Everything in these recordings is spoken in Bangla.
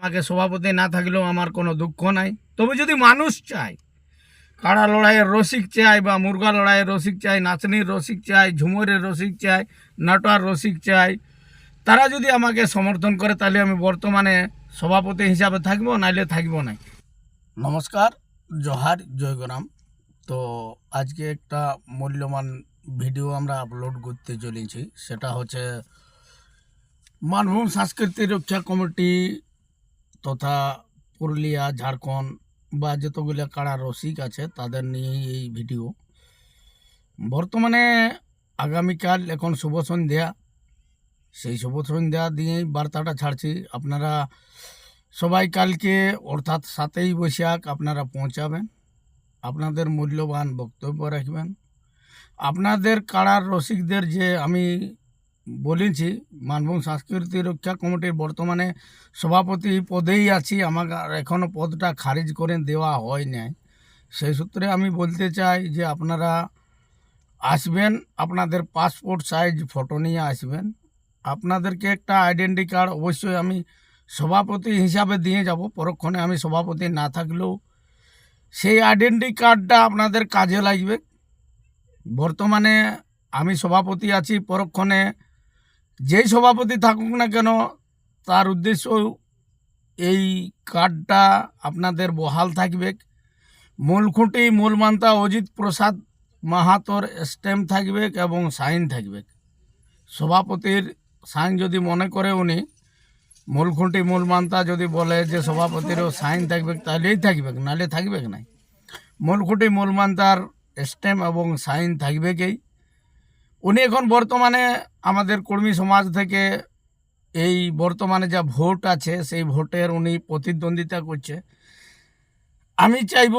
আমাকে সভাপতি না থাকলেও আমার কোনো দুঃখ নাই। তবে যদি মানুষ চায়, কাড়া লড়াইয়ের রসিক চাই বা মুরগা লড়াইয়ের রসিক চাই নাচনির রসিক চাই ঝুমুরের রসিক চাই নাটার রসিক চাই তারা যদি আমাকে সমর্থন করে, তাহলে আমি বর্তমানে সভাপতি হিসাবে থাকব, নাইলে থাকব না নমস্কার, জোহার, জয়গ্রাম। তো আজকে একটা মূল্যবান ভিডিও আমরা আপলোড করতে চলেছি। সেটা হচ্ছে মানভূম সাংস্কৃতিক রক্ষা কমিটি তথা পুরুলিয়া, ঝাড়খণ্ড বা যতগুলো কাড়া রসিক আছে তাদের নিয়ে এই ভিডিও। বর্তমানে আগামীকাল এখন শুভ সন্ধ্যা। সেই শুভ সন্ধ্যা দিয়েই বার্তাটা ছাড়ছি। আপনারা সবাই কালকে অর্থাৎ সাতই বৈশাখ আপনারা পৌঁছাবেন। আপনাদের মূল্যবান বক্তব্য রাখবেন। আপনাদের কাড়ার রসিকদের যে আমি বলেছি মানভূম সাংস্কৃতিক রক্ষা কমিটির বর্তমানে সভাপতি পদেই আছি। আমাকে আর এখনও পদটা খারিজ করে দেওয়া হয় নাই। সেই সূত্রে আমি বলতে চাই যে আপনারা আসবেন, আপনাদের পাসপোর্ট সাইজ ফটো নিয়ে আসবেন। আপনাদেরকে একটা আইডেন্টি কার্ড অবশ্যই আমি সভাপতি হিসাবে দিয়ে যাব। পরক্ষণে আমি সভাপতি না থাকলেও সেই আইডেন্টি কার্ডটা আপনাদের কাজে লাগবে। বর্তমানে আমি সভাপতি আছি। পরক্ষণে যেই সভাপতি থাকুক না কেন, তার উদ্দেশ্য এই কার্ডটা আপনাদের বহাল থাকবে। মূল খুঁটি মূল মান্তা অজিত প্রসাদ মাহাতোর স্ট্যাম্প থাকবে এবং সাইন থাকবে। সভাপতির সাইন যদি মনে করে উনি মূল খুঁটি মূল মান্তা যদি বলে যে সভাপতিরও সাইন থাকবে, তাহলেই থাকবে, নাহলে থাকবে না মূল খুঁটি মূল মান্তার স্ট্যাম্প এবং সাইন থাকবে কেই উনি এখন বর্তমানে আমাদের কর্মী সমাজ থেকে এই বর্তমানে যা ভোট আছে, সেই ভোটের উনি প্রতিদ্বন্দ্বিতা করছে। আমি চাইব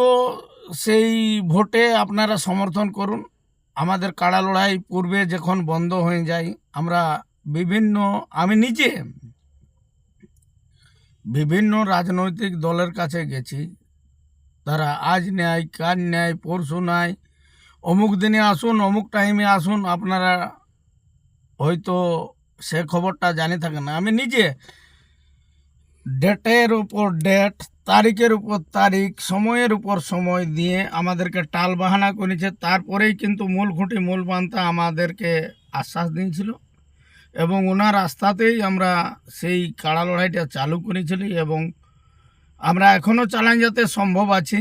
সেই ভোটে আপনারা সমর্থন করুন। আমাদের কাড়া লড়াই পূর্বে যখন বন্ধ হয়ে যায়, আমরা বিভিন্ন, আমি নিজে বিভিন্ন রাজনৈতিক দলের কাছে গেছি। তারা আজ নেয় কাজ নেয় পরশু নেয় অমুক দিনে আসুন, অমুক টাইমে আসুন, আপনারা হয়তো সে খবরটা জানি থাকেন না। আমি নিজে ডেটের উপর ডেট তারিখের উপর তারিখ, সময়ের উপর সময় দিয়ে আমাদেরকে টাল বাহানা করেছে। তারপরেই কিন্তু মূল খুঁটি, মূল বান্তা আমাদেরকে আশ্বাস দিয়েছিল এবং ওনার আস্থাতেই আমরা সেই কাড়া লড়াইটা চালু করেছিলি এবং আমরা এখনও চালাই যাতে সম্ভব আছি,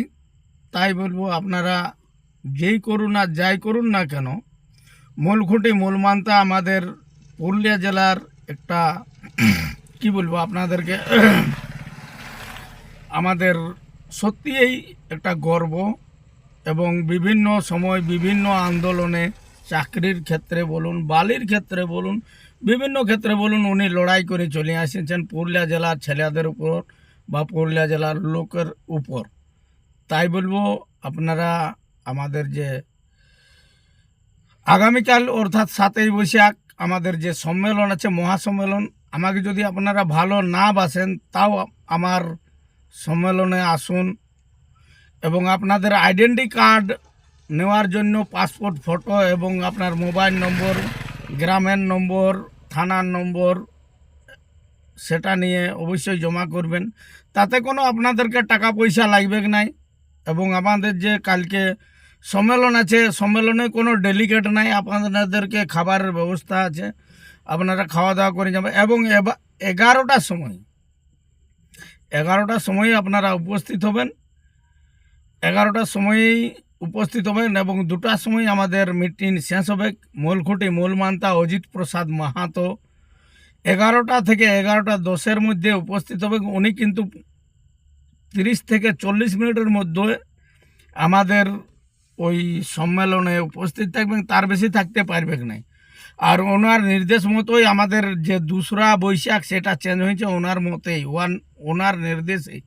তাই বলব আপনারা যেই করুন আর যাই করুন না কেন মূল খুঁটি মূল মান্তা আমাদের পুরুলিয়া জেলার একটা, কি বলব আপনাদেরকে, আমাদের সত্যিই একটা গর্ব এবং বিভিন্ন সময় বিভিন্ন আন্দোলনে চাকরির ক্ষেত্রে বলুন, বালির ক্ষেত্রে বলুন, বিভিন্ন ক্ষেত্রে বলুন উনি লড়াই করে চলে এসেছেন পুরুলিয়া জেলার ছেলেদের উপর বা পুরুলিয়া জেলার লোকের উপর। তাই বলব আপনারা আমাদের যে আগামীকাল অর্থাৎ সাতই বৈশাখ আমাদের যে সম্মেলন আছে, মহাসম্মেলন, আমাকে যদি আপনারা ভালো না বাসেন, তাও আমার সম্মেলনে আসুন এবং আপনাদের আইডেন্টি কার্ড নেওয়ার জন্য পাসপোর্ট ফটো এবং আপনার মোবাইল নম্বর, গ্রামের নম্বর, থানার নম্বর, সেটা নিয়ে অবশ্যই জমা করবেন। তাতে কোনো আপনাদেরকে টাকা পয়সা লাগবে নাই? এবং আমাদের যে কালকে সম্মেলন আছে। সম্মেলনে কোনো ডেলিগেট নাই। আপনাদেরকে খাবারের ব্যবস্থা আছে। আপনারা খাওয়া দাওয়া করে যাবেন। এবং এবা- এগারোটার সময়। এগারোটার সময় আপনারা উপস্থিত হবেন। এগারোটার সময়ই উপস্থিত হবেন এবং দুটার সময় আমাদের মিটিং শেষ হবে। মূলখুঁটি মূলমান্তা অজিত প্রসাদ মাহাতো। এগারোটা থেকে এগারোটা দশের মধ্যে উপস্থিত হবে। উনি কিন্তু তিরিশ থেকে চল্লিশ মিনিটের মধ্যে আমাদের ওই সম্মেলনে উপস্থিত থাকবেন, তার বেশি থাকতে পারবেন না আর ওনার নির্দেশ মতোই আমাদের যে দুসরা বৈশাখ সেটা চেঞ্জ হয়েছে ওনার মতেই, ওয়ান ওনার নির্দেশেই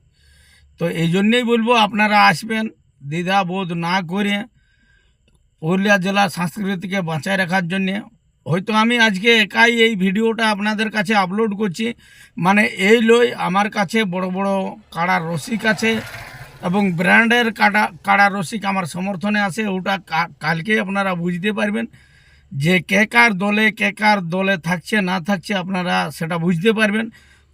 তো এই জন্যেই বলব, আপনারা আসবেন, দ্বিধাবোধ না করে পুরুলিয়া জেলার সংস্কৃতিকে বাঁচায় রাখার জন্যে। হয়তো আমি আজকে একাই এই ভিডিওটা আপনাদের কাছে আপলোড করছি। মানে এই লই আমার কাছে বড় বড় কাড়ার রসিক আছে এবং ব্র্যান্ডের কাটা, কাড়া রসিক আমার সমর্থনে আছে, ওটা কালকে আপনারা বুঝতে পারবেন যে কে কার দলে, কে কার দলে থাকছে, না থাকছে আপনারা সেটা বুঝতে পারবেন।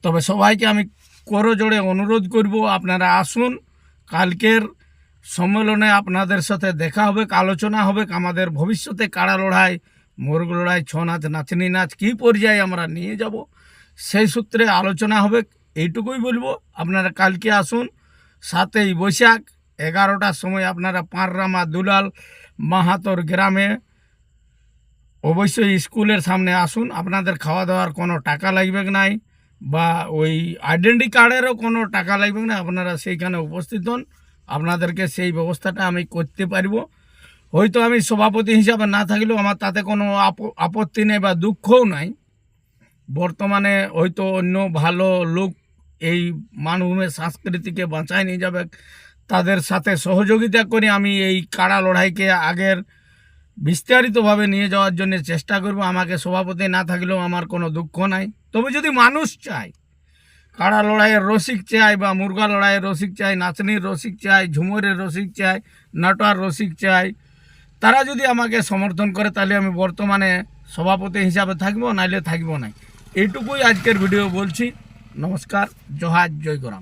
তবে সবাইকে আমি করো করজোড়ে অনুরোধ করব, আপনারা আসুন, কালকের সম্মেলনে আপনাদের সাথে দেখা হবে, আলোচনা হবে, আমাদের ভবিষ্যতে কাড়া লড়াই, মোরগ লড়াই ছৌ নাচ নাচনি নাচ কী পর্যায়ে আমরা নিয়ে যাব, সেই সূত্রে আলোচনা হবে, এইটুকুই বলব, আপনারা কালকে আসুন সাতই বৈশাখ, এগারোটার সময় আপনারা পাঁড়রামা দুলাল মাহাতর গ্রামে অবশ্যই স্কুলের সামনে আসুন। আপনাদের খাওয়া দাওয়ার কোনো টাকা লাগবে নাই বা ওই আইডেন্টি কার্ডেরও কোনো টাকা লাগবে না আপনারা সেইখানে উপস্থিত হন। আপনাদেরকে সেই ব্যবস্থাটা আমি করতে পারব। হয়তো আমি সভাপতি হিসাবে না থাকলেও আমার তাতে কোনো আপ- আপত্তি নেই বা দুঃখও নাই। বর্তমানে হয়তো অন্য ভালো লোক এই মানভূমের সংস্কৃতিকে বাঁচায় নিয়ে যাবে। তাদের সাথে সহযোগিতা করে আমি এই কাড়া লড়াইকে আগের বিস্তারিতভাবে নিয়ে যাওয়ার জন্য চেষ্টা করব। আমাকে সভাপতি না থাকলেও আমার কোনো দুঃখ নাই। তবে যদি মানুষ চায়, কাড়া লড়াইয়ের রসিক চাই বা মুরগা লড়াইয়ের রসিক চাই নাচনির রসিক চাই ঝুমুরের রসিক চাই নাটোয়ার রসিক চাই তারা যদি আমাকে সমর্থন করে, তাহলে আমি বর্তমানে সভাপতি হিসাবে থাকব, নাইলে থাকব না এইটুকুই আজকের ভিডিও বলছি। নমস্কার জহাজ জয় গরাম